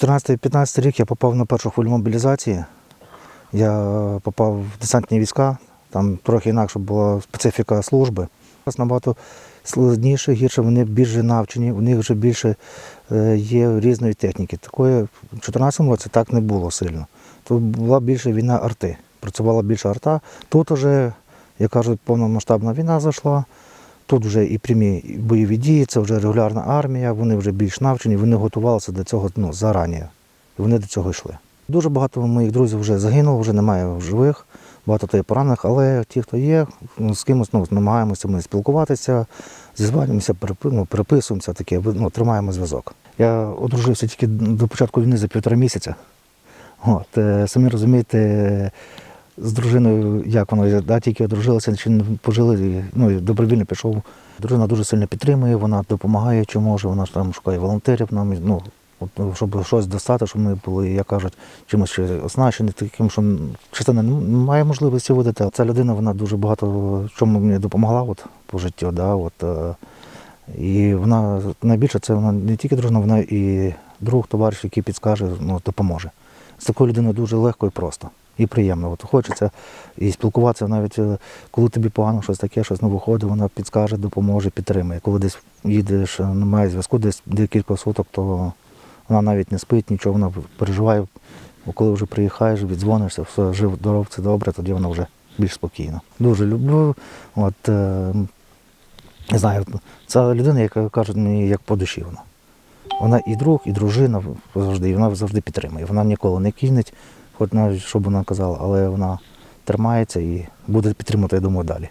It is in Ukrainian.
14-15 рік я попав на першу хвилю мобілізації. Я попав в десантні війська, там трохи інакше була специфіка служби. Зараз набагато складніше, гірше, вони більше навчені, у них вже більше е, є різної техніки. Такої в 2014 році так не було сильно. Тут була більше війна арти. Працювала більше арта. Тут вже, як кажуть, повномасштабна війна зайшла. Тут вже і прямі бойові дії, це вже регулярна армія, вони вже більш навчені, вони готувалися до цього ну, зарані. І вони до цього йшли. Дуже багато моїх друзів вже загинуло, вже немає живих, багато то є поранених, але ті, хто є, з кимось ну, намагаємося ми спілкуватися, зізванюємося, ну, переписуємося, таке, ну, тримаємо зв'язок. Я одружився тільки до початку війни за півтора місяця. От, е, самі розумієте, з дружиною, як воно, да, тільки одружилися, чи пожили, ну, добровільно пішов. Дружина дуже сильно підтримує, вона допомагає, чи може, вона ж там шукає волонтерів нам, ну, от, щоб щось достати, щоб ми були, як кажуть, чимось ще оснащені, таким, що частина не має можливості видати. Ця людина вона дуже багато чому мені допомогла от, по життю. Да, от, е, і вона найбільше це вона не тільки дружина, вона і друг, товариш, який підскаже, ну, допоможе. З такою людиною дуже легко і просто. І приємно. От хочеться і спілкуватися навіть е, коли тобі погано щось таке, щось не виходить, вона підскаже, допоможе, підтримує. Коли десь їдеш, е, немає зв'язку, десь декілька суток, то вона навіть не спить, нічого, вона переживає. Коли вже приїхаєш, віддзвонишся, все жив, здоров, це добре, тоді вона вже більш спокійна. Дуже люблю. От, е, не знаю, це людина, яка каже мені як по душі вона. Вона і друг, і дружина завжди, і вона завжди підтримує. Вона ніколи не кинеть, хоч навіть що б вона казала, але вона тримається і буде підтримувати, я думаю, далі.